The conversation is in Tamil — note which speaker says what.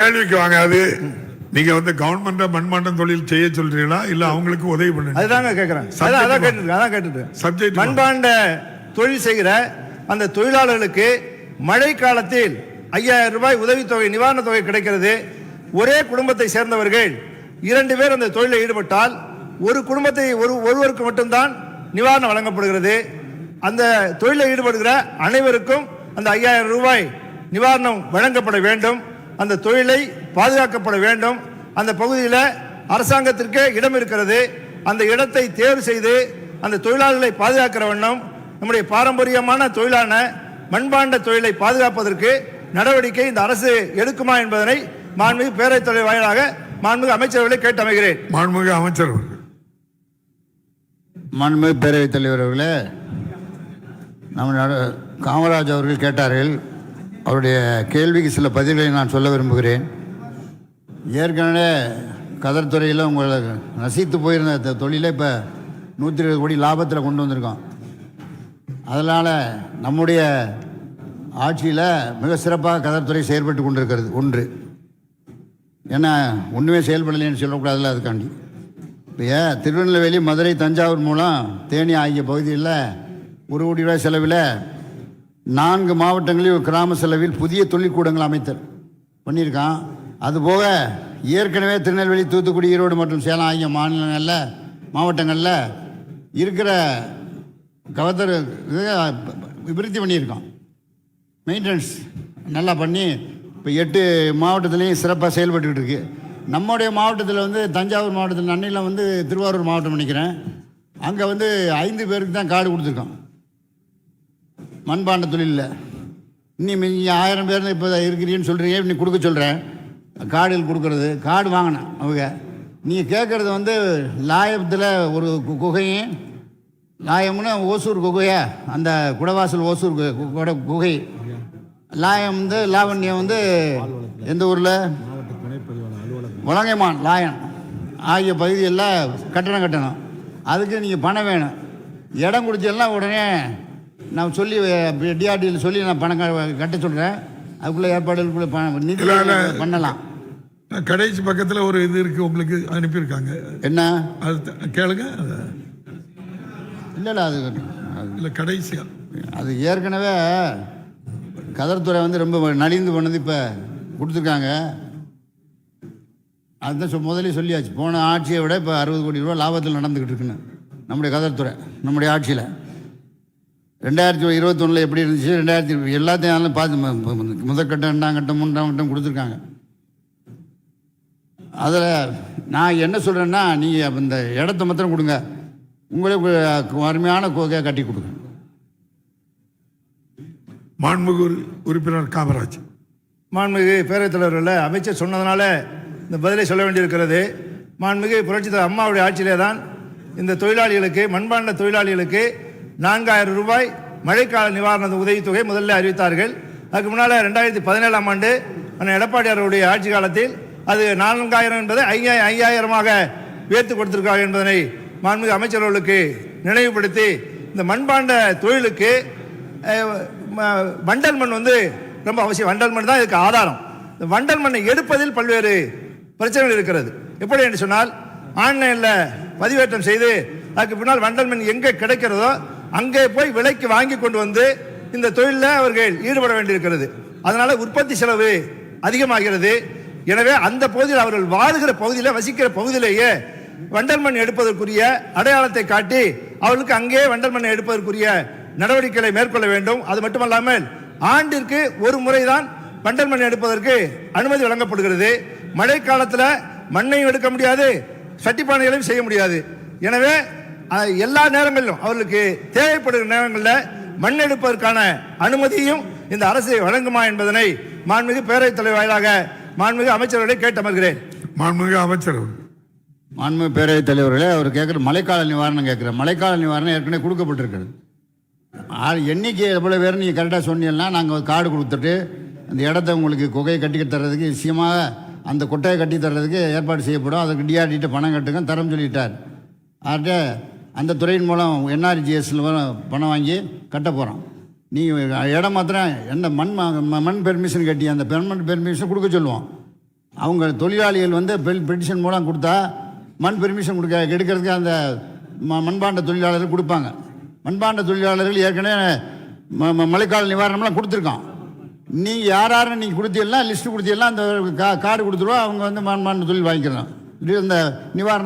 Speaker 1: கேள்விக்கு வாங்க அது நீங்க வந்து கவர்மெண்ட் மண்மாண்டம் தொழில் செய்ய சொல்றீங்களா? இல்ல அவங்களுக்கு உதவி பண்ணுங்க
Speaker 2: அதுதாங்க கேட்குறேன்
Speaker 1: Subject
Speaker 2: அதான் அதான்
Speaker 1: வா.
Speaker 2: கேட்டுருக்கேன் அதான்
Speaker 1: Subject வா.
Speaker 2: மண்பாண்ட தொழில் செய்கிற அந்த தொழிலாளர்களுக்கு மழை காலத்தில் ஐயாயிரம் ரூபாய் உதவித்தொகை நிவாரணத் தொகை கிடைக்கிறது. ஒரே குடும்பத்தை சேர்ந்தவர்கள் இரண்டு பேர் அந்த தொழிலில் ஈடுபட்டால் ஒரு குடும்பத்தை ஒரு ஒருவருக்கு மட்டும்தான் நிவாரணம் வழங்கப்படுகிறது. அந்த தொழிலில் ஈடுபடுகிற அனைவருக்கும் அந்த ஐயாயிரம் ரூபாய் நிவாரணம் வழங்கப்பட வேண்டும். அந்த தொழிலை பாதுகாக்கப்பட வேண்டும். அந்த பகுதியில் அரசாங்கத்திற்கே இடம் இருக்கிறது. அந்த இடத்தை தேர்வு செய்து அந்த தொழிலாளர்களை பாதுகாக்கிற வண்ணம் நம்முடைய பாரம்பரியமான தொழிலான மண்பாண்ட தொழிலை பாதுகாப்பதற்கு நடவடிக்கை இந்த அரசு எடுக்குமா என்பதனை மாண்புமிகு பேரவைத் தலைவர் வாயிலாக மாண்புமிகு அமைச்சர்களை கேட்டமைகிறேன்.
Speaker 1: மாண்புமிகு அமைச்சர் அவர்கள்.
Speaker 3: மாண்புமிகு பேரவைத் தலைவர் அவர்களே நம்ம காமராஜ் அவர்கள் கேட்டார்கள். அவருடைய கேள்விக்கு சில பதில்களை நான் சொல்ல விரும்புகிறேன். ஏற்கனவே கதர் துறையில் உங்களை நசித்து போயிருந்த தொழிலை இப்போ நூற்றி இருபது கோடி லாபத்தில் கொண்டு வந்திருக்கோம். அதனால் நம்முடைய ஆட்சியில் மிக சிறப்பாக கதர்துறை செயல்பட்டு கொண்டிருக்கிறது ஒன்று. ஏன்னா ஒன்றுமே செயல்படலைன்னு சொல்லக்கூடாதுல்ல அதுக்காண்டி. இப்போ ஏன் திருநெல்வேலி மதுரை தஞ்சாவூர் மூலம் தேனி ஆகிய பகுதியில் ஒரு கோடி ரூபாய் செலவில் நான்கு மாவட்டங்களில் கிராம செலவில் புதிய தொழிற்கூடங்கள் அமைத்தல். பண்ணியிருக்கான். அதுபோக ஏற்கனவே திருநெல்வேலி தூத்துக்குடி ஈரோடு மற்றும் சேலம் ஆகிய மாநிலங்களில் மாவட்டங்களில் இருக்கிற கவர்தர் இது விருத்தி பண்ணியிருக்கான். மெயின்டெனன்ஸ் நல்லா பண்ணி இப்போ எட்டு மாவட்டத்துலேயும் சிறப்பாக செயல்பட்டுக்கிட்டு இருக்கு. நம்முடைய மாவட்டத்தில் வந்து தஞ்சாவூர் மாவட்டத்தில் நன்னியில் வந்து திருவாரூர் மாவட்டம் நினைக்கிறேன். அங்கே வந்து ஐந்து பேருக்கு தான் கார்டு கொடுத்துருக்கோம் மண்பாண்ட தொழிலில். இன்னும் மிஞ்சி ஆயிரம் பேர் இப்போ இருக்கிறீன்னு சொல்கிறீங்க நீ கொடுக்க சொல்கிறேன் கார்டில் கொடுக்கறது கார்டு வாங்கினேன் அவங்க. நீங்கள் கேட்குறது வந்து லாயத்தில் ஒரு கு- குகையும் லாயம்னு ஓசூர் குகையா? அந்த குடவாசல் ஓசூர் கு- குட குகை. லாயம் வந்து லாவண்யம் வந்து எந்த ஊரில்? வலங்கைமான் லாயன். ஆகிய பகுதியெல்லாம் கட்டணம் கட்டணும். அதுக்கு நீங்கள் பணம் வேணும். இடம் குடிச்செல்லாம் உடனே நான் சொல்லி டிஆர்டியில் சொல்லி நான் பணம் கட்ட சொல்கிறேன் அதுக்குள்ளே ஏற்பாடுகளுக்குள்ளே பணம் நிதி.
Speaker 2: பண்ணலாம்.
Speaker 1: கடைசி பக்கத்துல ஒரு இது இருக்கு உங்களுக்கு அனுப்பியிருக்காங்க.
Speaker 3: என்ன?
Speaker 1: அது கேளுங்க.
Speaker 3: இல்லை இல்லை அது
Speaker 1: இல்ல கடைசியா.
Speaker 3: அது ஏற்கனவே கதர்துறை வந்து ரொம்ப நலிந்து போனது இப்போ கொடுத்துருக்காங்க. அதுதான் முதலே சொல்லியாச்சு. போன ஆட்சியை விட இப்போ அறுபது கோடி ரூபா லாபத்தில் நடந்துக்கிட்டு இருக்குன்னு. நம்முடைய கதர்துறை நம்முடைய ஆட்சியில். ரெண்டாயிரத்தி இருபத்தொன்னில் எப்படி இருந்துச்சு? ரெண்டாயிரத்தி எல்லாத்தையும் பார்த்து முதற்கட்டம் ரெண்டாம் கட்டம் மூன்றாம் கட்டம் கொடுத்துருக்காங்க. அதில் நான் என்ன சொல்கிறேன்னா நீங்கள் இந்த இடத்த மாத்திரம் கொடுங்க. உங்களுக்கு அருமையான கோகையாக கட்டி கொடுங்க
Speaker 1: மாண்புமிகு உறு- உறுப்பினர் காமராஜ்.
Speaker 2: மாண்புமிகு பேரவைத் தலைவர்கள அமைச்சர் சொன்னதுனால இந்த பதிலை சொல்ல வேண்டியிருக்கிறது. மாண்புமிகு புரட்சித் தலைவர் அம்மாவுடைய ஆட்சியிலே தான் இந்த தொழிலாளிகளுக்கு மண்பாண்ட தொழிலாளிகளுக்கு நான்காயிரம் ரூபாய் மழைக்கால நிவாரண உதவித்தொகை முதல்ல அறிவித்தார்கள். அதுக்கு முன்னால் ரெண்டாயிரத்தி பதினேழாம் ஆண்டு அண்ணன் எடப்பாடியாருடைய ஆட்சி காலத்தில் அது நான்காயிரம் என்பதை ஐயாயிரம் ஐயாயிரமாக உயர்த்து கொடுத்திருக்காங்க என்பதனை மாண்புமிகு அமைச்சர்களுக்கு நினைவுபடுத்தி இந்த மண்பாண்ட தொழிலுக்கு வண்டல் மண் வந்து ரொம்ப அவசியம். வண்டல் மண் தான் இதுக்கு ஆதாரம். இந்த வண்டல் மண்ணை எடுப்பதில் பல்வேறு பிரச்சனைகள் இருக்கிறது. எப்படி என்று சொன்னால் ஆன்லைனில் பதிவேற்றம் செய்து அதுக்கு பின்னால் வண்டல் மண் எங்கே கிடைக்கிறதோ அங்கே போய் விலைக்கு வாங்கி கொண்டு வந்து இந்த தொழிலில் அவர்கள் ஈடுபட வேண்டியிருக்கிறது. அதனால உற்பத்தி செலவு அதிகமாகிறது. எனவே அந்த பகுதியில் அவர்கள் வாழுகிற பகுதியில் வசிக்கிற பகுதியிலேயே வண்டல் மண் எடுப்பதற்குரிய அடையாளத்தை காட்டி அவர்களுக்கு அங்கே வண்டல் மண் எடுப்பதற்குரிய நடவடிக்கைகளை மேற்கொள்ள வேண்டும். அது மட்டுமல்லாமல் ஆண்டிற்கு ஒரு முறைதான் வண்டல் மண் எடுப்பதற்கு அனுமதி வழங்கப்படுகிறது. மழை காலத்தில் மண்ணையும் எடுக்க முடியாது சட்டிப்பானைகளையும் செய்ய முடியாது. எனவே எல்லா நேரங்களிலும் அவர்களுக்கு தேவைப்படுகிற நேரங்களில் மண் எடுப்பதற்கான அனுமதியும் இந்த அரசு வழங்குமா என்பதனை மாண்புமிகு பேரவைத் தலைவர் வாயிலாக மாண்புமிகு அமைச்சர்களை கேட்டமர்கிறேன்.
Speaker 1: மாண்புமிகு அமைச்சர் அவர்கள்.
Speaker 3: மாண்புமிகு பேரவைத் தலைவர்களே அவர் கேட்குற மழைக்கால நிவாரணம் கேட்குற மழைக்கால நிவாரணம் ஏற்கனவே கொடுக்கப்பட்டிருக்கிறது. எண்ணிக்கை எவ்வளோ பேர் நீங்கள் கரெக்டாக சொன்னீங்கன்னா நாங்கள் கார்டு கொடுத்துட்டு அந்த இடத்த உங்களுக்கு குகையை கட்டி தர்றதுக்கு நிச்சயமாக அந்த கொட்டையை கட்டி தர்றதுக்கு ஏற்பாடு செய்யப்படும். அதுக்கு டிஆர்டிட்ட பணம் கட்டுங்க தரம் சொல்லிட்டார். அவர்கிட்ட அந்த துறையின் மூலம் என்ஆர்ஜிஎஸ்ல பணம் வாங்கி கட்ட போகிறோம் நீங்கள் இடம் மாத்திரம் எந்த மண் ம- மண் பெர்மிஷன் கட்டி அந்த பெர்மனன்ட் பெர்மிஷன் கொடுக்க சொல்லுவோம். அவங்க தொழிலாளிகள் வந்து பெல் பெட்டிஷன் மூலம் கொடுத்தா மண் பெர்மிஷன் கொடுக்க எடுக்கிறதுக்கு அந்த ம மண்பாண்ட தொழிலாளர்கள் கொடுப்பாங்க. மண்பாண்ட தொழிலாளர்கள் ஏற்கனவே ம ம- மழைக்கால நிவாரணம்லாம் கொடுத்துருக்கோம் நீங்கள் யார் யாரும் நீங்கள் கொடுத்தீங்கன்னா லிஸ்ட்டு கொடுத்தீங்கன்னா அந்த கா கார்டு கொடுத்துருவோம் அவங்க வந்து மண்பாண்ட தொழில் வாங்கிக்கிறோம் இது இந்த நிவாரணம்